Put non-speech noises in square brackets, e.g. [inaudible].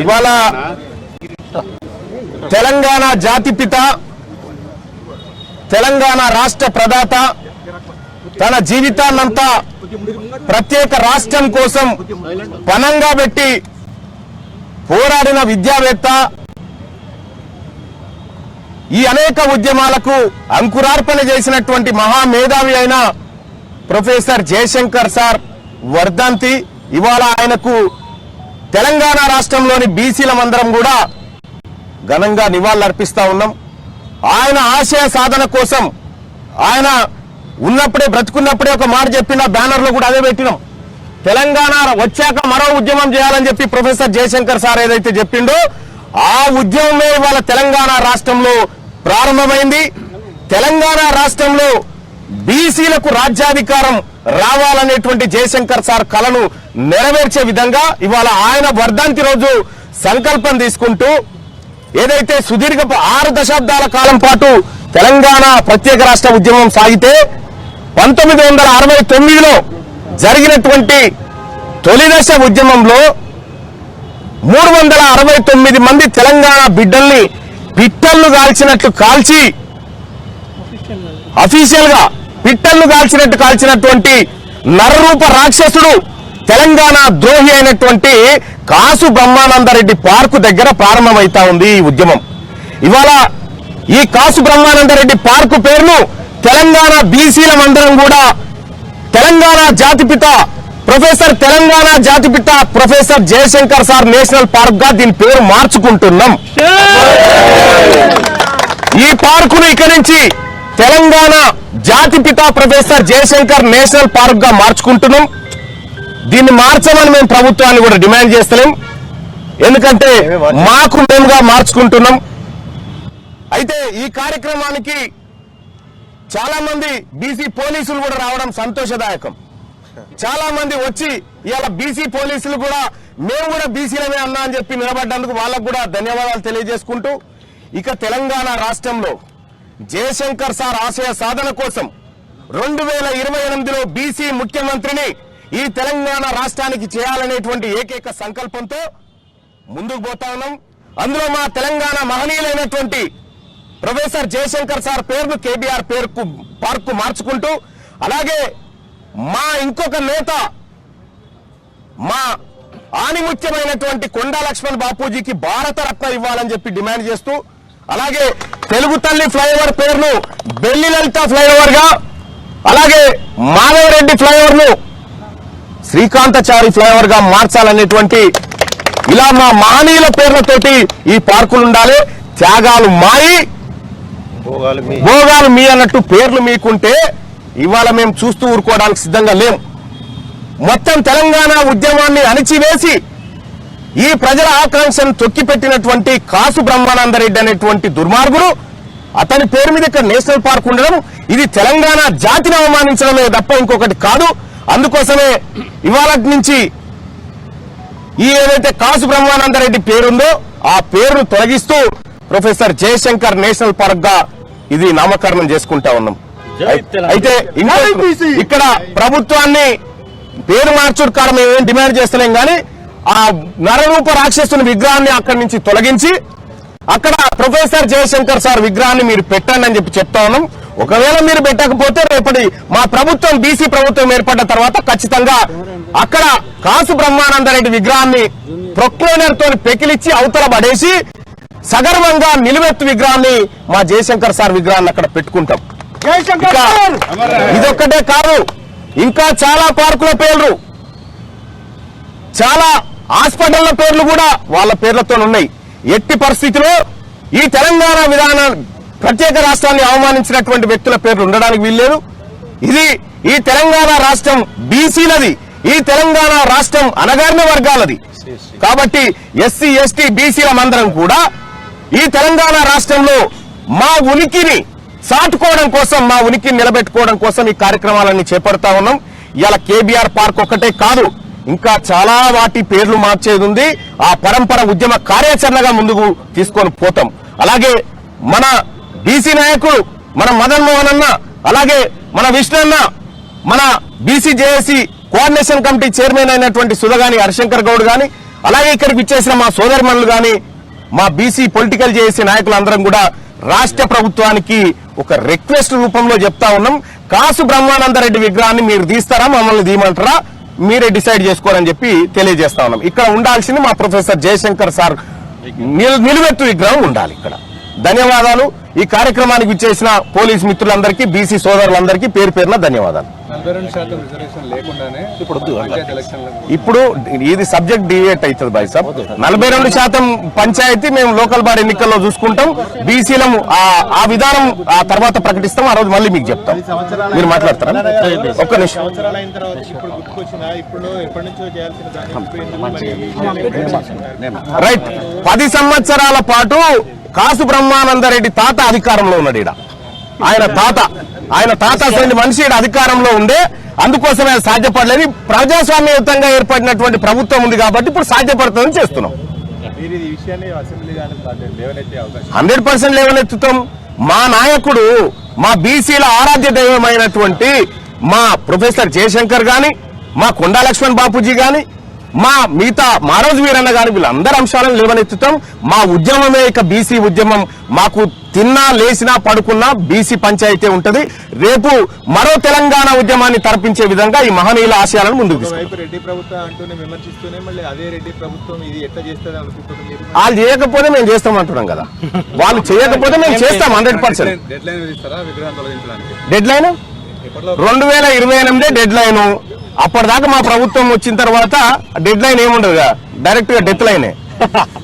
ఇవాళ తెలంగాణ జాతిపిత తెలంగాణ రాష్ట్ర ప్రదాత తన జీవితాన్నంతా ప్రత్యేక రాష్ట్రం కోసం పనంగా పెట్టి పోరాడిన విద్యావేత్త ఈ అనేక ఉద్యమాలకు అంకురార్పణ చేసినటువంటి మహామేధావి అయిన ప్రొఫెసర్ జయశంకర్ సార్ వర్ధంతి. ఇవాళ ఆయనకు తెలంగాణ రాష్ట్రంలోని బీసీల మందరం కూడా ఘనంగా నివాళులర్పిస్తా ఉన్నాం. ఆయన ఆశయ సాధన కోసం ఆయన ఉన్నప్పుడే బ్రతుకున్నప్పుడే ఒక మాట చెప్పిన బ్యానర్లో కూడా అదే పెట్టినాం. తెలంగాణ వచ్చాక మరో ఉద్యమం చేయాలని చెప్పి ప్రొఫెసర్ జయశంకర్ సార్ ఏదైతే చెప్పిండో ఆ ఉద్యమమే ఇవాళ తెలంగాణ రాష్ట్రంలో ప్రారంభమైంది. తెలంగాణ రాష్ట్రంలో బీసీలకు రాజ్యాధికారం రావాలనేటువంటి జయశంకర్ సార్ కలను నెరవేర్చే విధంగా ఇవాళ ఆయన వర్ధంతి రోజు సంకల్పం తీసుకుంటూ ఏదైతే సుదీర్ఘ ఆరు దశాబ్దాల కాలం పాటు తెలంగాణ ప్రత్యేక రాష్ట్ర ఉద్యమం సాగితే పంతొమ్మిది వందల అరవై తొమ్మిదిలో జరిగినటువంటి తొలి దశ ఉద్యమంలో మూడు వందల అరవై తొమ్మిది మంది తెలంగాణ బిడ్డల్ని పిట్టల్ను కాల్చినట్లు కాల్చి అఫీషియల్గా పిట్టల్ను కాల్చినట్టు కాల్చినటువంటి నరరూప రాక్షసుడు తెలంగాణ ద్రోహి అయినటువంటి కాసు బ్రహ్మానందరెడ్డి పార్కు దగ్గర ప్రారంభమైతా ఉంది ఈ ఉద్యమం. ఇవాళ ఈ కాసు బ్రహ్మానందరెడ్డి పార్కు పేరును తెలంగాణ బీసీల మందరం కూడా తెలంగాణ జాతిపిత ప్రొఫెసర్ తెలంగాణ జాతిపిత ప్రొఫెసర్ జయశంకర్ సార్ నేషనల్ పార్క్గా దీని పేరు మార్చుకుంటున్నాం. ఈ పార్కును ఇక్కడి నుంచి తెలంగాణ జాతిపిత ప్రొఫెసర్ జయశంకర్ నేషనల్ పార్క్గా మార్చుకుంటున్నాం. దీన్ని మార్చమని మేము ప్రభుత్వాన్ని కూడా డిమాండ్ చేస్తలేం. ఎందుకంటే మాకు మేముగా మార్చుకుంటున్నాం. అయితే ఈ కార్యక్రమానికి చాలా మంది బీసీ పోలీసులు కూడా రావడం సంతోషదాయకం. చాలా మంది వచ్చి ఇవాళ బీసీ పోలీసులు కూడా మేము కూడా బీసీలమే అన్నా అని చెప్పి నిలబడ్డందుకు వాళ్ళకు కూడా ధన్యవాదాలు తెలియజేసుకుంటూ ఇక తెలంగాణ రాష్ట్రంలో జయశంకర్ సార్ ఆశయ సాధన కోసం రెండు వేల ఇరవై ఎనిమిదిలో బీసీ ముఖ్యమంత్రిని ఈ తెలంగాణ రాష్ట్రానికి చేయాలనేటువంటి ఏకైక సంకల్పంతో ముందుకు పోతా ఉన్నాం. అందులో మా తెలంగాణ మహనీయులైనటువంటి ప్రొఫెసర్ జయశంకర్ సార్ పేరును కేబీఆర్ పేరుకు పార్కు మార్చుకుంటూ అలాగే మా ఇంకొక నేత మా ఆనిముత్యమైనటువంటి కొండా లక్ష్మణ్ బాపూజీకి భారత రత్న ఇవ్వాలని చెప్పి డిమాండ్ చేస్తూ అలాగే తెలుగు తల్లి ఫ్లైఓవర్ పేరును బెల్లి లలిత ఫ్లైఓవర్గా అలాగే మాధవరెడ్డి ఫ్లైఓవర్ను శ్రీకాంతచారి ఫ్లైఓవర్గా మార్చాలనేటువంటి ఇలా మా మహనీయుల పేర్లతోటి ఈ పార్కులు ఉండాలి. త్యాగాలు మారి భోగాలు మీ. అన్నట్టు పేర్లు మీకుంటే ఇవాళ మేము చూస్తూ ఊరుకోవడానికి సిద్ధంగా లేం. మొత్తం తెలంగాణ ఉద్యమాన్ని అణిచివేసి ఈ ప్రజల ఆకాంక్షను తొక్కిపెట్టినటువంటి కాసు బ్రహ్మానందరెడ్డి అనేటువంటి దుర్మార్గుడు అతని పేరు మీద ఇక్కడ నేషనల్ పార్క్ ఉండడం ఇది తెలంగాణ జాతిని అవమానించడమే తప్ప ఇంకొకటి కాదు. అందుకోసమే ఇవాళ నుంచి ఈ ఏదైతే కాసు బ్రహ్మానందరెడ్డి పేరుందో ఆ పేరును తొలగిస్తూ ప్రొఫెసర్ జయశంకర్ నేషనల్ పార్క్గా ఇది నామకరణం చేసుకుంటా ఉన్నాం. అయితే ఇంకా ఇక్కడ ప్రభుత్వాన్ని పేరు మార్చుడు కాడ మేము ఏం డిమాండ్ చేస్తలేం కానీ ఆ నరరూప రాక్షసుని విగ్రహాన్ని అక్కడి నుంచి తొలగించి అక్కడ ప్రొఫెసర్ జయశంకర్ సార్ విగ్రహాన్ని మీరు పెట్టండి అని చెప్పి చెప్తా ఉన్నాం. ఒకవేళ మీరు పెట్టకపోతే రేపటి మా ప్రభుత్వం బీసీ ప్రభుత్వం ఏర్పడ్డ తర్వాత ఖచ్చితంగా అక్కడ కాసు బ్రహ్మానందరెడ్డి విగ్రహాన్ని ప్రొక్లోనర్తో పెకిలిచ్చి అవతల పడేసి సగర్వంగా నిలువెత్తు విగ్రహాన్ని మా జయశంకర్ సార్ విగ్రహాన్ని అక్కడ పెట్టుకుంటాం. ఇదొక్కటే కాదు ఇంకా చాలా పార్కుల పేర్లు చాలా హాస్పిటళ్ళ పేర్లు కూడా వాళ్ళ పేర్లతో ఉన్నాయి ఎట్టి పరిస్థితిలో ఈ తెలంగాణ విధానం ప్రత్యేక రాష్ట్రాన్ని అవమానించినటువంటి వ్యక్తుల పేర్లు ఉండడానికి వీల్లేదు. ఇది ఈ తెలంగాణ రాష్ట్రం బీసీలది. ఈ తెలంగాణ రాష్ట్రం అనగారిన వర్గాలది. కాబట్టి ఎస్సీ ఎస్టీ బీసీల మందరం కూడా ఈ తెలంగాణ రాష్ట్రంలో మా ఉనికిని సాటుకోవడం కోసం మా ఉనికిని నిలబెట్టుకోవడం కోసం ఈ కార్యక్రమాలన్నీ చేపడతా ఉన్నాం. ఇలా కేబీఆర్ పార్క్ ఒక్కటే కాదు ఇంకా చాలా వాటి పేర్లు మార్చేది ఉంది. ఆ పరంపర ఉద్యమ కార్యాచరణగా ముందుకు తీసుకొని పోతాం. అలాగే మన బీసీ నాయకుడు మన మదన్ మోహన్ అన్న అలాగే మన విష్ణు అన్న మన BC JAC coordination committee chairman అయినటువంటి సుధగాని హరిశంకర్ గౌడ్ గాని అలాగే ఇక్కడికి విచ్చేసిన మా సోదరిమణులు కానీ మా బీసీ పొలిటికల్ చేసే నాయకులందరం కూడా రాష్ట్ర ప్రభుత్వానికి ఒక రిక్వెస్ట్ రూపంలో చెప్తా ఉన్నాం. కాసు బ్రహ్మానందరెడ్డి విగ్రహాన్ని మీరు తీస్తారా మమ్మల్ని తీయమంటారా మీరే డిసైడ్ చేసుకోరని చెప్పి తెలియజేస్తా ఉన్నాం. ఇక్కడ ఉండాల్సింది మా ప్రొఫెసర్ జయశంకర్ సార్. నిల్- నిలువెత్తు విగ్రహం ఉండాలి ఇక్కడ. ధన్యవాదాలు. ఈ కార్యక్రమానికి విచ్చేసిన పోలీస్ మిత్రులందరికీ బీసీ సోదరులందరికీ పేరు పేరున ధన్యవాదాలు. ఇప్పుడు ఇది సబ్జెక్ట్ డివేట్ అవుతుంది బాయ్ సాబ్. నలభై రెండు శాతం పంచాయతీ మేము లోకల్ బాడీ ఎన్నికల్లో చూసుకుంటాం. బీసీలం ఆ విధానం ఆ తర్వాత ప్రకటిస్తాం. ఆ రోజు మళ్ళీ మీకు చెప్తాం. మీరు మాట్లాడతారా? ఒక్క నిమిషం. సంవత్సరాలు అయిన తర్వాత ఇప్పుడు గుర్తుకొచ్చిందా? ఇప్పుడు ఎప్పటి నుంచో చేయాల్సిన దాన్ని ఇప్పుడు ఎందుకు మరి రైట్. పది సంవత్సరాల పాటు కాసు బ్రహ్మానందరెడ్డి తాత అధికారంలో ఉన్నాడు ఈడ. ఆయన తాత ఆయన తాత అసలు మనిషి ఈడ అధికారంలో ఉండే. అందుకోసమే అది సాధ్యపడలేదు ప్రజాస్వామ్యయుతంగా ఏర్పడినటువంటి ప్రభుత్వం ఉంది కాబట్టి ఇప్పుడు సాధ్యపడుతుందని చేస్తున్నాం. హండ్రెడ్ పర్సెంట్ లేవనెత్తుతాం. మా నాయకుడు మా బీసీల ఆరాధ్య దైవమైనటువంటి మా ప్రొఫెసర్ జయశంకర్ గాని మా కొండా లక్ష్మణ్ బాపూజీ గాని మా మిగతా మారోజు వీరన్న గాని వీళ్ళందరి అంశాలను లేవనెత్తుతాం మా ఉద్యమమే ఇక బీసీ ఉద్యమం. మాకు తిన్నా లేచినా పడుకున్నా బీసీ పంచాయతీ ఉంటది. రేపు మరో తెలంగాణ ఉద్యమాన్ని తరపించే విధంగా ఈ మహనీయుల ఆశయాలను ముందుకు వాళ్ళు చేయకపోతే మేము చేస్తాం అంటున్నాం కదా. వాళ్ళు చేయకపోతే మేము చేస్తాం హండ్రెడ్ పర్సెంట్. డెడ్ లైన్ రెండు వేల ఇరవై ఎనిమిదే డెడ్ లైన్ అప్పటిదాకా మా ప్రభుత్వం వచ్చిన తర్వాత డెడ్ లైన్ ఏముండదు డైరెక్ట్గా డెత్ లైనే [laughs]